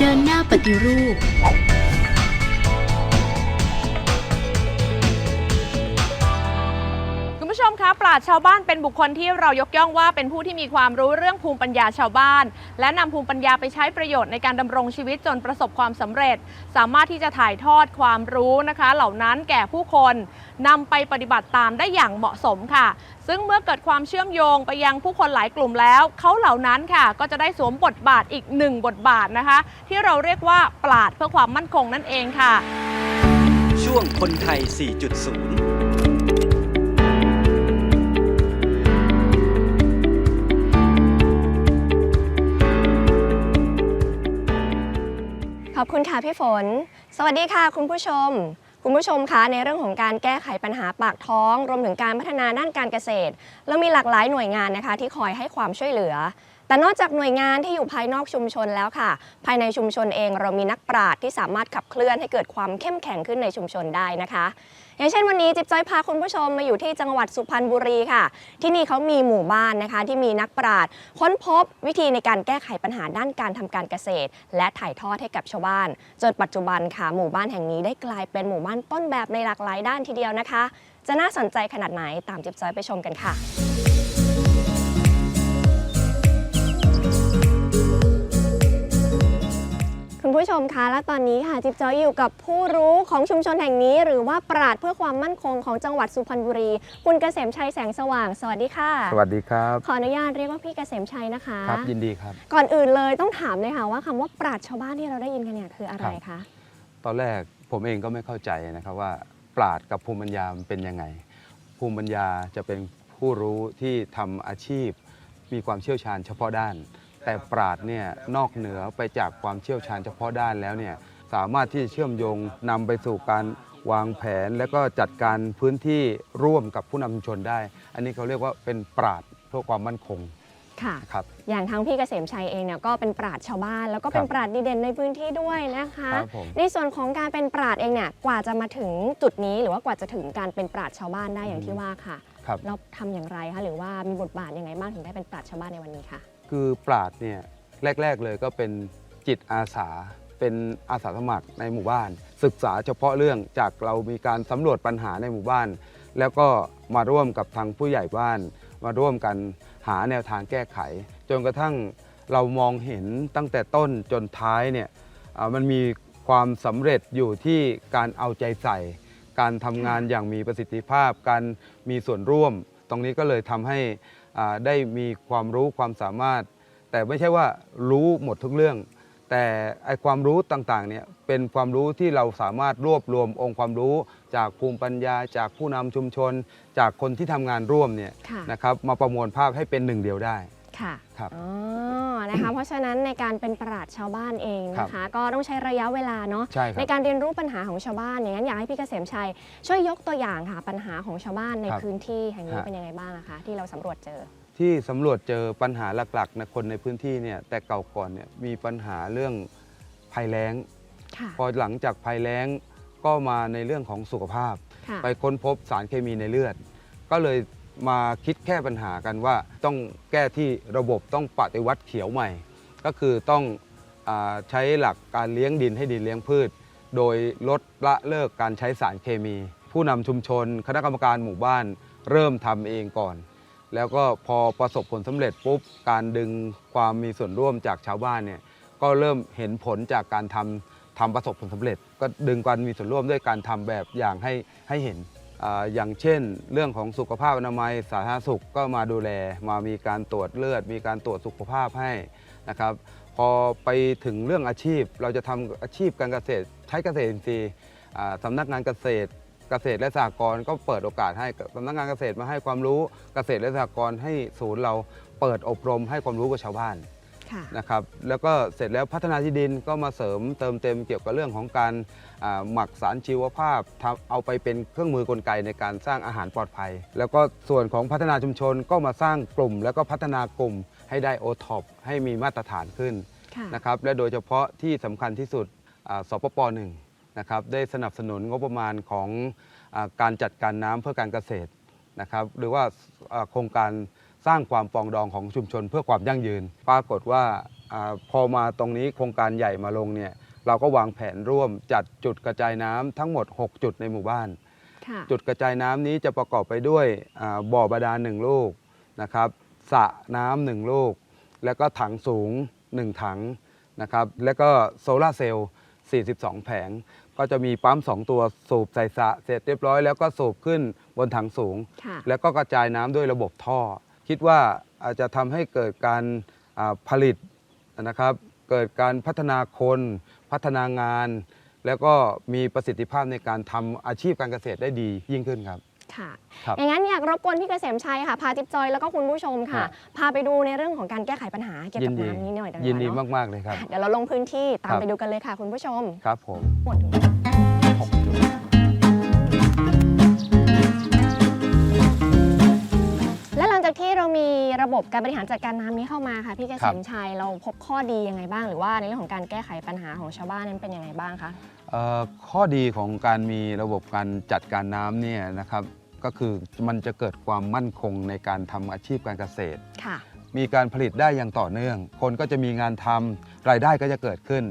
เดินหน้าปฏิรูป ราชชาวบ้านเป็นบุคคลที่เรายกย่องว่าเป็นผู้ที่มีความรู้เรื่องภูมิปัญญาชาวบ้าน และนำภูมิปัญญาไปใช้ประโยชน์ในการดำรงชีวิตจนประสบความสำเร็จ สามารถที่จะถ่ายทอดความรู้นะคะ เหล่านั้นแก่ผู้คนนำไปปฏิบัติตามได้อย่างเหมาะสมค่ะ ซึ่งเมื่อเกิดความเชื่อมโยงไปยังผู้คนหลายกลุ่มแล้ว เขาเหล่านั้นค่ะ ก็จะได้สวมบทบาทอีกหนึ่งบทบาทนะคะ ที่เราเรียกว่าปราดเพื่อความมั่นคงนั่นเองค่ะ ช่วงคนไทย 4.0 อบคุณค่ะพี่ฝน สวัสดีค่ะคุณผู้ชม คุณผู้ชมคะในเรื่องของการแก้ไขปัญหาปากท้อง รวมถึงการพัฒนาด้านการเกษตรเรามีหลากหลายหน่วยงานนะคะ ที่คอยให้ความช่วยเหลือ แต่นอกจากหน่วยงานที่อยู่ภายนอกชุมชนแล้วค่ะ ภายในชุมชนเองเรามีนักปราชญ์ที่สามารถขับเคลื่อนให้เกิดความเข้มแข็งขึ้นในชุมชนได้นะคะ อย่างเช่นวันนี้จิ๊บจ้อยพาคุณผู้ชมมาอยู่ที่จังหวัดสุพรรณบุรีค่ะ ที่นี่เขามีหมู่บ้านนะคะ ที่มีนักปราชญ์ค้นพบวิธีในการแก้ไขปัญหาด้านการทำการเกษตร และถ่ายทอดให้กับชาวบ้าน จนปัจจุบันค่ะหมู่บ้านแห่งนี้ได้กลายเป็นหมู่บ้านต้นแบบในหลากหลายด้านทีเดียวนะคะ จะน่าสนใจขนาดไหนตามจิ๊บจ้อยไปชมกันค่ะ ผู้ชมคะและตอนนี้ค่ะจิ๊บจอยอยู่กับผู้รู้ของชุมชนแห่งนี้ หรือว่าปราดเพื่อความมั่นคงของจังหวัดสุพรรณบุรี คุณเกษมชัยแสงสว่าง สวัสดีค่ะ สวัสดีครับ ขออนุญาตเรียกว่าพี่เกษมชัยนะคะครับยินดีครับ ก่อนอื่นเลยต้องถามเลยค่ะว่าคำว่าปราดชาวบ้านที่เราได้ยินกันเนี่ยคืออะไรคะตอนแรกผมเองก็ไม่เข้าใจนะครับว่า ปราดกับภูมิปัญญามันเป็นยังไง ภูมิปัญญาจะเป็นผู้รู้ที่ทำอาชีพ มีความเชี่ยวชาญเฉพาะด้าน แต่ปราดเนี่ยนอกเหนือไปจากความเชี่ยวชาญเฉพาะด้านแล้วเนี่ยสามารถที่จะเชื่อมโยงนำไปสู่การวางแผน และก็จัดการพื้นที่ร่วมกับผู้นำชุมชนได้ อันนี้เขาเรียกว่าเป็นปราดเพื่อความมั่นคงค่ะ นะครับ อย่างทั้งพี่เกษมชัยเองเนี่ยก็เป็นปราดชาวบ้าน แล้วก็เป็นครับปราดดีเด่นในพื้นที่ด้วยนะคะ ครับผม ในส่วนของการเป็นปราดเองเนี่ยกว่าจะมาถึงจุดนี้หรือว่ากว่าจะถึงการเป็นปราดชาวบ้านได้อย่างที่ว่าค่ะ ครับ เราทำอย่างไรคะหรือว่ามีบทบาทยังไงบ้างถึงได้เป็นปราดชาวบ้านในวันนี้ค่ะ คือปราดเนี่ยแรก ๆเลยก็เป็นจิตอาสา เป็นอาสาสมัครในหมู่บ้าน ศึกษาเฉพาะเรื่องจากเรามีการสำรวจปัญหาในหมู่บ้าน แล้วก็มาร่วมกับทางผู้ใหญ่บ้าน มาร่วมกันหาแนวทางแก้ไข จนกระทั่งเรามองเห็นตั้งแต่ต้นจนท้ายเนี่ยมันมีความสำเร็จอยู่ที่การเอาใจใส่ การทำงานอย่างมีประสิทธิภาพ การมีส่วนร่วม ตรงนี้ก็เลยทำให้ ได้มีความรู้ความสามารถ แต่ไม่ใช่ว่ารู้หมดทุกเรื่อง แต่ไอความรู้ต่างๆเนี่ยเป็นความรู้ที่เราสามารถรวบรวมองค์ความรู้ จากภูมิปัญญา จากผู้นำชุมชน จากคนที่ทำงานร่วมเนี่ยค่ะนะครับมาประมวลภาพให้เป็นหนึ่งเดียวได้ค่ะครับอ๋อ นะคะ เพราะฉะนั้นในการเป็นปราดชาวบ้านเองนะคะ ก็ต้องใช้ระยะเวลาเนาะใช่ครับ ในการเรียนรู้ปัญหาของชาวบ้านอย่างนั้นอยากให้พี่เกษมชัย ช่วยยกตัวอย่างค่ะปัญหาของชาวบ้านในครับพื้นที่แห่งนี้ฮะ เป็นยังไงบ้างอะคะที่เราสำรวจเจอ ที่สำรวจเจอปัญหาหลักๆนะคนในพื้นที่เนี่ยแต่เก่าก่อนเนี่ยมีปัญหาเรื่องภัยแล้ง ค่ะพอหลังจากภัยแล้งก็มาในเรื่องของสุขภาพ ค่ะ ไปค้นพบสารเคมีในเลือด ก็เลย มาคิดแก้ปัญหากันว่าต้องแก้ที่ระบบต้องปฏิวัติเขียวใหม่ ก็คือต้องอใช้หลักการเลี้ยงดินให้ดินเลี้ยงพืช โดยลดละเลิกการใช้สารเคมี ผู้นำชุมชน คณะกรรมการหมู่บ้าน เริ่มทำเองก่อน แล้วก็พอประสบผลสำเร็จปุ๊บการดึงความมีส่วนร่วมจากชาวบ้านเนี่ยก็เริ่มเห็นผลจากการทำทำประสบผลสำเร็จ ก็ดึงการมีส่วนร่วมด้วยการทำแบบอย่างให้ให้เห็น อย่างเช่น เรื่องของสุขภาพอนามัยสาธารณสุขก็มาดูแล มามีการตรวจเลือด มีการตรวจสุขภาพให้นะครับ พอไปถึงเรื่องอาชีพเราจะทำอาชีพการเกษตร ใช้เกษตรอินทรีย์สำนักงานเกษตรเกษตรและสหกรณ์ก็เปิดโอกาสให้สำนักงานเกษตรมาให้ความรู้เกษตรและสหกรณ์ให้ศูนย์เราเปิดอบรมให้ความรู้กับชาวบ้าน ค่ะ นะครับแล้วก็เสร็จแล้วพัฒนาที่ดินก็มาเสริมเติมเต็มเกี่ยวกับเรื่องของการอ่าหมักสารชีวภาพทำเอาไปเป็นเครื่องมือกลไกในการสร้างอาหารปลอดภัย แล้วก็ส่วนของพัฒนาชุมชนก็มาสร้างกลุ่ม แล้วก็พัฒนากลุ่มให้ได้โอท็อปให้มีมาตรฐานขึ้นค่ะ นะครับและโดยเฉพาะที่สำคัญที่สุดอ่าสปปหนึ่งนะครับได้สนับสนุนงบประมาณของอาการจัดการน้ำเพื่อการเกษตรนะครับหรือว่าอ่าโครงการ สร้างความปรองดองของชุมชนเพื่อความยั่งยืน ปรากฏว่าอาพอมาตรงนี้โครงการใหญ่มาลงเนี่ยเราก็วางแผนร่วมจัดจุดกระจายน้ำทั้งหมด 6 จุดในหมู่บ้าน ค่ะ จุดกระจายน้ำนี้จะประกอบไปด้วยอ่าบ่อบาดาลหนึ่งลูกนะครับสระน้ำหนึ่งลูก แล้วก็ถังสูง 1 ถังนะครับแล้วก็โซลาร์เซลล์ 42 แผง ก็จะมีปั๊ม 2 ตัวสูบใส่สระเสร็จเรียบร้อยแล้วก็สูบขึ้นบนถังสูง ค่ะ แล้วก็กระจายน้ำด้วยระบบท่อ คิดว่าอาจจะทำให้เกิดการอ่าผลิตนะครับ เกิดการพัฒนาคนพัฒนางาน แล้วก็มีประสิทธิภาพในการทำอาชีพการเกษตรได้ดียิ่งขึ้นครับค่ะครับอย่างนั้นอยากรบกวนพี่เกษมชัยค่ะ พาทิพย์จอยแล้วก็คุณผู้ชมค่ะครับพาไปดูในเรื่องของการแก้ไขปัญหาเกี่ยวยิกับดีน้ำนี้หน่อยได้ไหมยินดีเอะมาก ๆ เลยครับ เดี๋ยวเราลงพื้นที่ตามครับ ไปดูกันเลยค่ะ คุณผู้ชมครับผม หมด เรามีระบบการบริหารจัดการน้ำนี้เข้ามาค่ะพี่เกษมชัยเราพบข้อดียังไงบ้าง หรือว่าในเรื่องของการแก้ไขปัญหาของชาวบ้านนั้นเป็นยังไงบ้างคะเอ่อข้อดีของการมีระบบการจัดการน้ำเนี่ยนะครับก็คือมันจะเกิดความมั่นคงในการทำอาชีพการเกษตรค่ะมีการผลิตได้อย่างต่อเนื่อง คนก็จะมีงานทำรายได้ก็จะเกิดขึ้น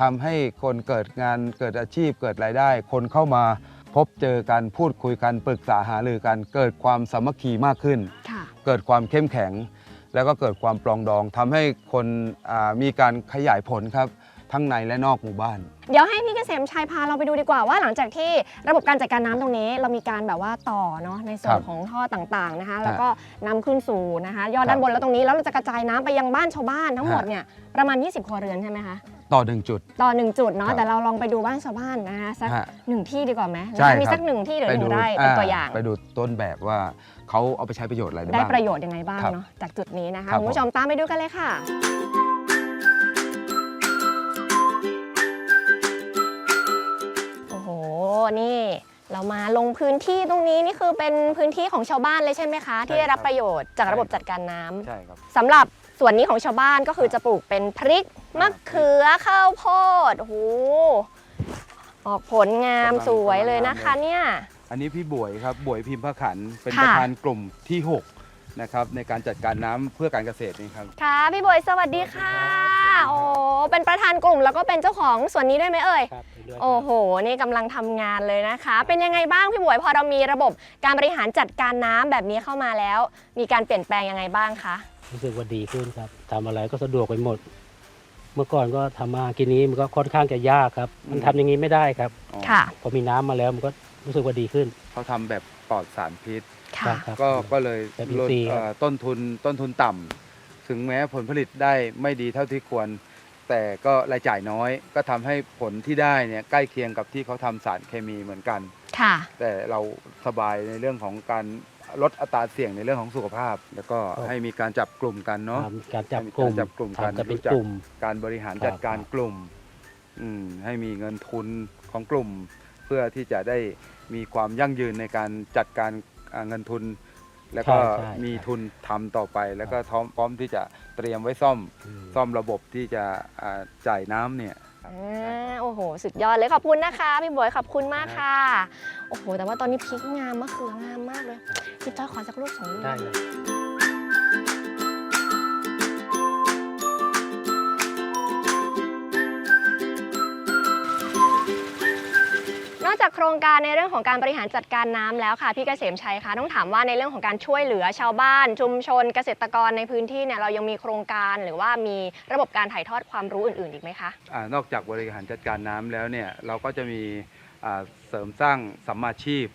ทำให้คนเกิดงานเกิดอาชีพเกิดรายได้ คนเข้ามาพบเจอกันพูดคุยกันปรึกษาหารือกันเกิดความสามัคคีมากขึ้นค่ะ เกิดความเข้มแข็ง แล้วก็เกิดความปรองดองทำให้คนอ่ามีการขยายผลครับ ทั้งในและนอกหมู่บ้าน เดี๋ยวให้พี่เกษมชัยพาเราไปดูดีกว่าว่าหลังจากที่ระบบการจัดการน้ำตรงนี้ เรามีการแบบว่าต่อเนาะในส่วคนรับของท่อต่างๆนะคะ แล้วก็นำขึ้นสู่นะคะ ยอดด้านบนแล้วตรงนี้แล้วเราจะกระจายน้ำไปยังบ้านชาวบ้านทั้งหมดฮะ เนี่ยประมาณ 20 ครัวเรือนใช่ไหมคะ ต่อหนึ่งจุด ต่อหนึ่งจุดเนาะครับแต่เราลองไปดูบ้านชาวบ้านนะคะสักฮะหนึ่งที่ดีกว่าไหมใช่นะคะมีครับสักหนึ่งที่หรือหดูนึ่งไร่เป็นตัวอย่าง ไปดูต้นแบบว่าเขาเอาไปใช้ประโยชน์อะไรได้ได้บ้างประโยชน์ยังไงบ้างครับเนาะจากจุดนี้นะคะครับคุณผู้ชมตามไปดูกันเลยค่ะโอ้โหนี่เรามาลงพื้นที่ตรงนี้นี่คือเป็นพื้นที่ของชาวบ้านเลยใช่ไหมคะ ที่ได้รับประโยชน์จากระบบจัดการน้ำใช่ครับสำหรับ ส่วนนี้ของชาวบ้านก็คือจะปลูกเป็นพริกมะเขือข้าวโพดโอ้โหออกผลงามกำลังสวยเลยนะคะกำลังงามเลยเนี่ยอันนี้พี่บวยครับบวยพิมพ์พระขันธ์เป็นค่ะประธานกลุ่มที่ 6 นะครับ ในการจัดการน้ำเพื่อการเกษตรนี่ครับค่ะพี่บอยสวัสดีค่ะโอ้เป็นประธานกลุ่มแล้วก็เป็นเจ้าของส่วนนี้ด้วยไหมเอ่ยครับเห็นด้วยครับโอ้โห นี่กำลังทำงานเลยนะคะ เป็นยังไงบ้างพี่บวยพอเรามีระบบการบริหารจัดการน้ำแบบนี้เข้ามาแล้ว มีการเปลี่ยนแปลงยังไงบ้างคะ รู้สึกว่าดีขึ้นครับทำอะไรก็สะดวกไปหมด เมื่อก่อนก็ทำมาหากินนี้มันก็ค่อนข้างจะยากครับ มันทำอย่างนี้ไม่ได้ครับค่ะพอมีน้ำมาแล้วมันก็รู้สึกว่าดีขึ้น เขาทำแบบปลอดสารพิษ ค่ะ ครับ ก็ก็เลยแบบลดอินทรีย์เอ่อต้นทุนต้นทุนต่ำถึงแม้ผลผลิตได้ไม่ดีเท่าที่ควร แต่ก็รายจ่ายน้อย ก็ทำให้ผลที่ได้เนี่ยใกล้เคียงกับที่เขาทำสารเคมีเหมือนกัน ค่ะ แต่เราสบายในเรื่องของการ ลดอัตราเสี่ยงในเรื่องของสุขภาพ แล้วก็ครับ ให้มีการจับกลุ่มกันเนาะ ทำการจับกลุ่มการจับกลุ่มกันทำกันเป็นรู้จัก กลุ่ม การบริหารครับ จัดการกลุ่มอืมให้มีเงินทุนของกลุ่ม เพื่อที่จะได้มีความยั่งยืนในการจัดการอ่าเงินทุน แล้วก็ใช่ใช่มีทุนทำต่อไป แล้วก็พร้อมพร้อมที่จะเตรียมไว้ซ่อมอืม ซ่อมระบบที่จะอ่าจ่ายน้ำเนี่ย อ่าโอ้โห สุดยอดเลยขอบคุณนะคะพี่บอยขอบคุณมากค่ะ โอ้โห แต่ว่าตอนนี้พริกงามมะเขืองามมากเลยพี่จ้อยขอสักลูกสองลูก ได้เลย จากโครงการในเรื่องของการบริหารจัดการน้ำแล้วค่ะพี่เกษมชัยคะต้องถามว่าในเรื่องของการช่วยเหลือชาวบ้าน ชุมชนเกษตรกรในพื้นที่เนี่ยเรายังมีโครงการหรือว่ามีระบบการถ่ายทอดความรู้อื่นๆอีกไหมคะอานอกจากบริหารจัดการน้ำแล้วเนี่ยเราก็จะมีอ่าเสริมสร้างสัมมาชีพ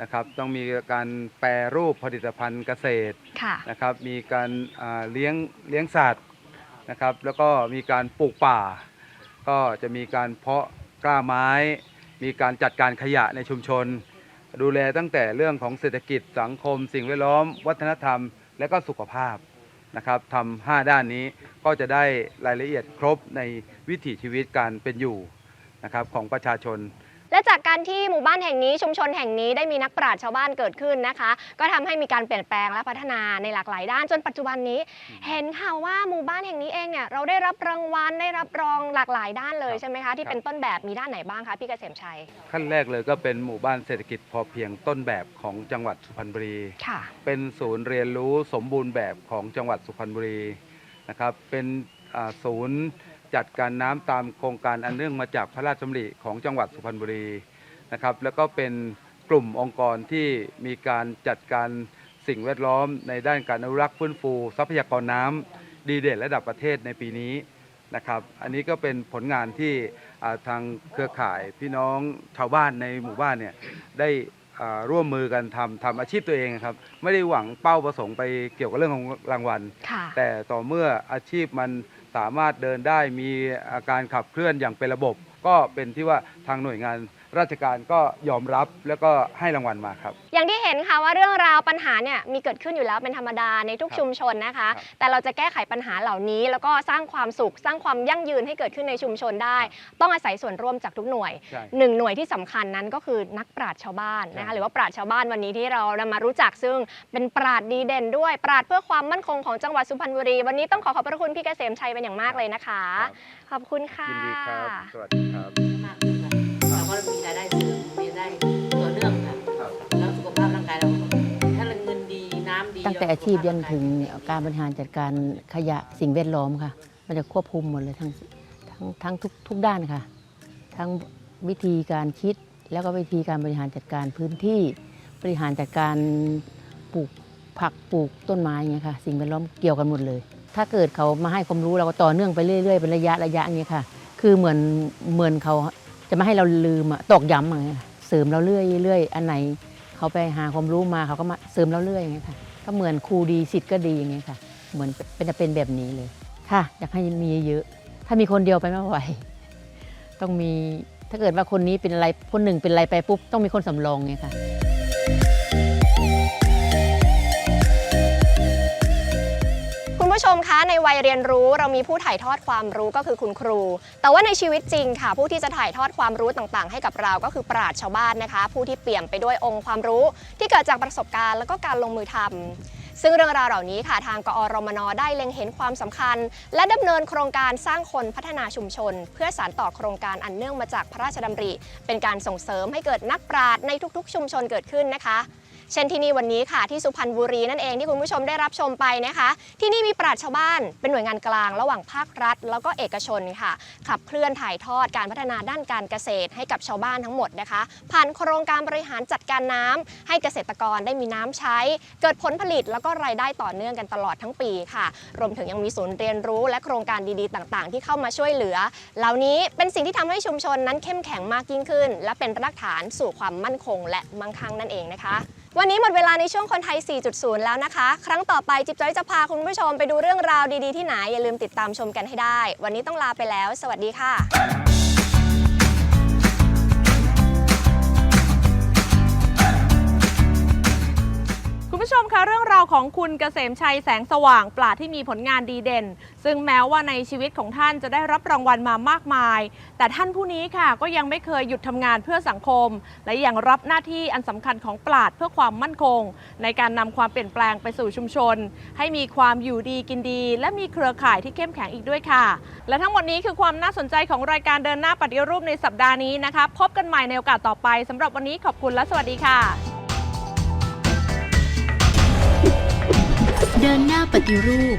นะครับต้องมีการแปรรูปผลิตภัณฑ์เกษตรค่ะนะครับมีการอ่าเลี้ยงเลี้ยงสัตว์นะครับแล้วก็มีการปลูกป่า ก็จะมีการเพาะกล้าไม้ มีการจัดการขยะในชุมชน ดูแลตั้งแต่เรื่องของเศรษฐกิจสังคม สิ่งแวดล้อม วัฒนธรรม และก็สุขภาพนะครับทำห้าด้านนี้ก็จะได้รายละเอียดครบในวิถีชีวิตการเป็นอยู่นะครับของประชาชน กการที่หมู่บ้านแห่งนี้ชุมชนแห่งนี้ได้มีนักปราชญ์ชาวบ้านเกิดขึ้นนะคะ ก็ทำให้มีการเปลี่ยนแปลงและพัฒนาในหลากหลายด้านจนปัจจุบันนี้ เห็นค่ะว่าหมู่บ้านแห่งนี้เองเนี่ยเราได้รับรางวัลได้รับรองหลากหลายด้านเลยครับใช่ไหมคะที่ครับเป็นต้นแบบมีด้านไหนบ้างคะพี่เกษมชัย ขั้นแรกเลยก็เป็นหมู่บ้านเศรษฐกิจพอเพียงต้นแบบของจังหวัดสุพรรณบุรีค่ะเป็นศูนย์เรียนรู้สมบูรณ์แบบของจังหวัดสุพรรณบุรีนะครับเป็นอ่าศูนย์จัดการน้ำตามโครงการอันเนื่องมาจากพระราชดำริของจังหวัดสุพรรณบุรี นะครับแล้วก็เป็นกลุ่มองค์กรที่มีการจัดการสิ่งแวดล้อม ในด้านการอนุรักษ์ฟื้นฟู ทรัพยากรน้ำดีเด่นระดับประเทศในปีนี้นะครับอันนี้ก็เป็นผลงานที่อ่าทางเครือข่ายพี่น้องชาวบ้านในหมู่บ้านเนี่ยได้อ่าร่วมมือกันทำทำอาชีพตัวเองครับ ไม่ได้หวังเป้าประสงค์ไปเกี่ยวกับเรื่องของรางวัลค่ะแต่ต่อเมื่ออาชีพมันสามารถเดินได้มีอาการขับเคลื่อนอย่างเป็นระบบ ก็เป็นที่ว่าทางหน่วยงาน ราชการก็ยอมรับแล้วก็ให้รางวัลมาครับ อย่างที่เห็นค่ะว่าเรื่องราวปัญหาเนี่ยมีเกิดขึ้นอยู่แล้วเป็นธรรมดาในทุกครับชุมชนนะคะครับแต่เราจะแก้ไขปัญหาเหล่านี้ แล้วก็สร้างความสุข สร้างความยั่งยืนให้เกิดขึ้นในชุมชนได้ ต้องอาศัยส่วนร่วมจากทุกหน่วยใช่หนึ่งหน่วยที่สำคัญนั้นก็คือนักปราชญ์ชาวบ้านนะคะใช่หรือว่าปราชญ์ชาวบ้านวันนี้ที่เรานำมารู้จักซึ่งเป็นปราชญ์ดีเด่นด้วย ปราชญ์เพื่อความมั่นคงของจังหวัดสุพรรณบุรี วันนี้ต้องขอขอบพระคุณพี่เกษมชัยเป็นอย่างมากเลยนะคะ ขอบคุณค่ะยินดีครับสวัสดีครับ มากขึ้นค่ะเราก็มีรายได้เสริมมีรายได้ต่อเนื่องค่ะครับแล้วสุขภาพร่างกายเราถ้าเราเงินดีน้ำดีตั้งแต่อาชีพยันถึงการบริหารจัดการขยะสิ่งแวดล้อมค่ะ มันจะควบคุมหมดเลยทั้งทั้งทั้งทุกทุกด้านค่ะ ทั้งวิธีการคิดแล้วก็วิธีการบริหารจัดการพื้นที่บริหารจัดการปลูกผักปลูกต้นไม้อย่างเงี้ยค่ะ สิ่งแวดล้อมเกี่ยวกันหมดเลย ถ้าเกิดเขามาให้ความรู้เราก็ต่อเนื่องไปเรื่อยๆเป็นระยะระยะอย่างเงี้ยค่ะ คือเหมือนเหมือนเขา จะไม่ให้เราลืมอะตอกย้ำอย่างเงี้ยเสริมเราเรื่อยเรื่อยอันไหนเขาไปหาความรู้มาเขาก็มาเสริมเราเรื่อยอย่างเงี้ยค่ะ ก็เหมือนครูดีสิทธิ์ก็ดีอย่างเงี้ยค่ะ เหมือนเป็นจะเป็นแบบนี้เลยค่ะ อยากให้มีเยอะถ้ามีคนเดียวไปไม่ไหวต้องมีถ้าเกิดว่าคนนี้เป็นอะไรคนหนึ่งเป็นอะไรไปปุ๊บต้องมีคนสำรองไงค่ะ ผู้ชมคะในวัยเรียนรู้เรามีผู้ถ่ายทอดความรู้ก็คือคุณครู แต่ว่าในชีวิตจริงค่ะ ผู้ที่จะถ่ายทอดความรู้ต่างๆ ให้กับเราก็คือปราชญ์ชาวบ้านนะคะ ผู้ที่เปี่ยมไปด้วยองค์ความรู้ ที่เกิดจากประสบการณ์แล้วก็การลงมือทำซึ่งเรื่องราวเหล่านี้ค่ะทางกอรมนได้เล็งเห็นความสำคัญ และดำเนินโครงการสร้างคนพัฒนาชุมชน เพื่อสานต่อโครงการอันเนื่องมาจากพระราชดำริ เป็นการส่งเสริมให้เกิดนักปราชญ์ในทุกๆ ชุมชนเกิดขึ้นนะคะ เช่นที่นี่วันนี้ค่ะที่สุพรรณบุรีนั่นเองที่คุณผู้ชมได้รับชมไปนะคะ ที่นี่มีปราชญ์ชาวบ้านเป็นหน่วยงานกลางระหว่างภาครัฐ แล้วก็เอกชนค่ะ ขับเคลื่อนถ่ายทอดการพัฒนาด้านการเกษตรให้กับชาวบ้านทั้งหมดนะคะ ผ่านโครงการบริหารจัดการน้ำให้เกษตรกรได้มีน้ำใช้ เกิดผลผลิตแล้วก็รายได้ต่อเนื่องกันตลอดทั้งปีค่ะ รวมถึงยังมีศูนย์เรียนรู้ และโครงการดีๆ ต่างๆ ที่เข้ามาช่วยเหลือ เหล่านี้เป็นสิ่งที่ทำให้ชุมชนนั้นเข้มแข็งมากยิ่งขึ้น และเป็นรากฐานสู่ความมั่นคง และมั่งคั่งนั่นเองนะคะ วันนี้หมดเวลาในช่วงคนไทย 4.0 แล้วนะคะ ครั้งต่อไปจิ๊บจ้อยจะพาคุณผู้ชมไปดูเรื่องราวดีๆที่ไหน อย่าลืมติดตามชมกันให้ได้ วันนี้ต้องลาไปแล้ว สวัสดีค่ะ คุณผู้ชมคะเรื่องราวของคุณเกษมชัยแสงสว่างปราดที่มีผลงานดีเด่น ซึ่งแม้ว่าในชีวิตของท่านจะได้รับรางวัลมามากมาย แต่ท่านผู้นี้ค่ะก็ยังไม่เคยหยุดทำงานเพื่อสังคม และยังรับหน้าที่อันสำคัญของปราดเพื่อความมั่นคง ในการนำความเปลี่ยนแปลงไปสู่ชุมชน ให้มีความอยู่ดีกินดี และมีเครือข่ายที่เข้มแข็งอีกด้วยค่ะ และทั้งหมดนี้คือความน่าสนใจของรายการเดินหน้าปฏิรูปในสัปดาห์นี้นะคะ พบกันใหม่ในโอกาสต่อไปสำหรับวันนี้ขอบคุณและสวัสดีค่ะ เดินหน้าปฏิรูป